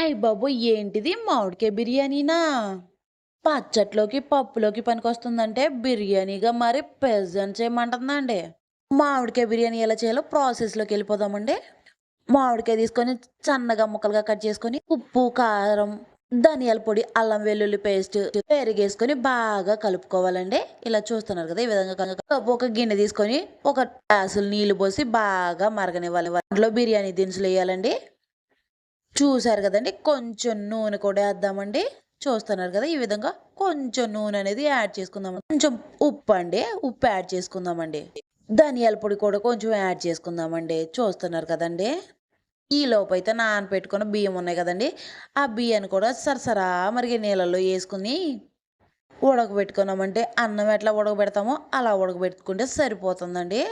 Hi బాబు ఏంటిది మామిడికాయ బిర్యానీనా? పచ్చట్లోకి పప్పులోకి పనికొస్తుందంటే బిర్యానీగా మరి ప్రెజెంట్ చేయమంటుందండి. మామిడికాయ బిర్యానీ ఎలా చేయాలో ప్రాసెస్లోకి వెళ్ళిపోదామండి. మామిడికాయ తీసుకొని సన్నగా ముక్కలుగా కట్ చేసుకొని ఉప్పు కారం ధనియాల పొడి అల్లం వెల్లుల్లి పేస్ట్ పెరిగేసుకొని బాగా కలుపుకోవాలండి. ఇలా చూస్తున్నారు కదా ఈ విధంగా ఒక గిన్నె తీసుకొని ఒక గ్లాసులు నీళ్ళు పోసి బాగా మరగనివ్వాలి. అందులో బిర్యానీ దినుసులు వేయాలండి. చూసారు కదండి. కొంచెం నూనె కూడా వేద్దామండి చూస్తున్నారు కదా ఈ విధంగా కొంచెం నూనె అనేది యాడ్ చేసుకుందాం. కొంచెం ఉప్పు అండి. ఉప్పు యాడ్ చేసుకుందామండి. ధనియాల పొడి కూడా కొంచెం యాడ్ చేసుకుందామండి. చూస్తున్నారు కదండి. ఈ లోపు అయితే నానపెట్టుకున్న బియ్యం ఉన్నాయి కదండి. ఆ బియ్యాన్ని కూడా సరసరా మరిగే నీళ్ళల్లో వేసుకుని ఉడకబెట్టుకున్నామంటే అన్నం ఎట్లా ఉడకబెడతామో అలా ఉడకబెట్టుకుంటే సరిపోతుందండి.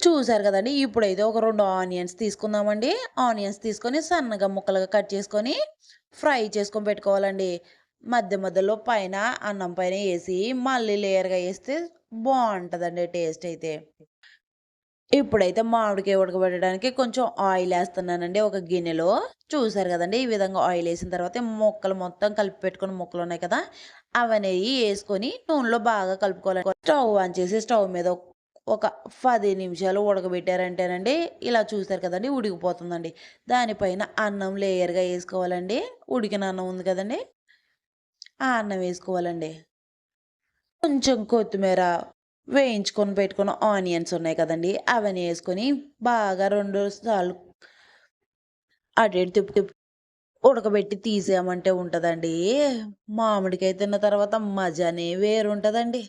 చూసారు కదండి. ఇప్పుడైతే ఒక రెండు ఆనియన్స్ తీసుకుందామండి. ఆనియన్స్ తీసుకొని సన్నగా ముక్కలుగా కట్ చేసుకొని ఫ్రై చేసుకొని పెట్టుకోవాలండి. మధ్య మధ్యలో పైన అన్నం పైన వేసి మళ్ళీ లేయర్గా వేస్తే బాగుంటుందండి టేస్ట్ అయితే. ఇప్పుడైతే మామిడికాయ ఉడకబెట్టడానికి కొంచెం ఆయిల్ వేస్తున్నానండి ఒక గిన్నెలో. చూసారు కదండి ఈ విధంగా ఆయిల్ వేసిన తర్వాత మొక్కలు ముక్కలు మొత్తం కలిపి పెట్టుకున్న ముక్కలు ఉన్నాయి కదా అవన్నీ వేసుకొని నూనెలో బాగా కలుపుకోవాలి స్టవ్ ఆన్ చేసి స్టవ్ మీద ఒక పది నిమిషాలు ఉడకబెట్టారంటేనండి ఇలా చూసారు కదండి ఉడికిపోతుందండి. దానిపైన అన్నం లేయర్గా వేసుకోవాలండి. ఉడికిన అన్నం ఉంది కదండి ఆ అన్నం వేసుకోవాలండి. కొంచెం కొత్తిమీర వేయించుకొని పెట్టుకున్న ఆనియన్స్ ఉన్నాయి కదండి అవన్నీ వేసుకొని బాగా రెండు సార్లు అటు ఇటు తిప్పి తిప్పు ఉడకబెట్టి తీసేయమంటే ఉంటుందండి. మామిడికాయ తిన్న తర్వాత మజానే వేరుంటుందండి.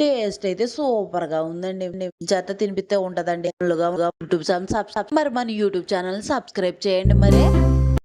టేస్ట్ అయితే సూపర్గా ఉందండి. జత తినిపితే ఉంటదండి. యూట్యూబ్ మరి మన యూట్యూబ్ ఛానల్ సబ్స్క్రైబ్ చేయండి మరి.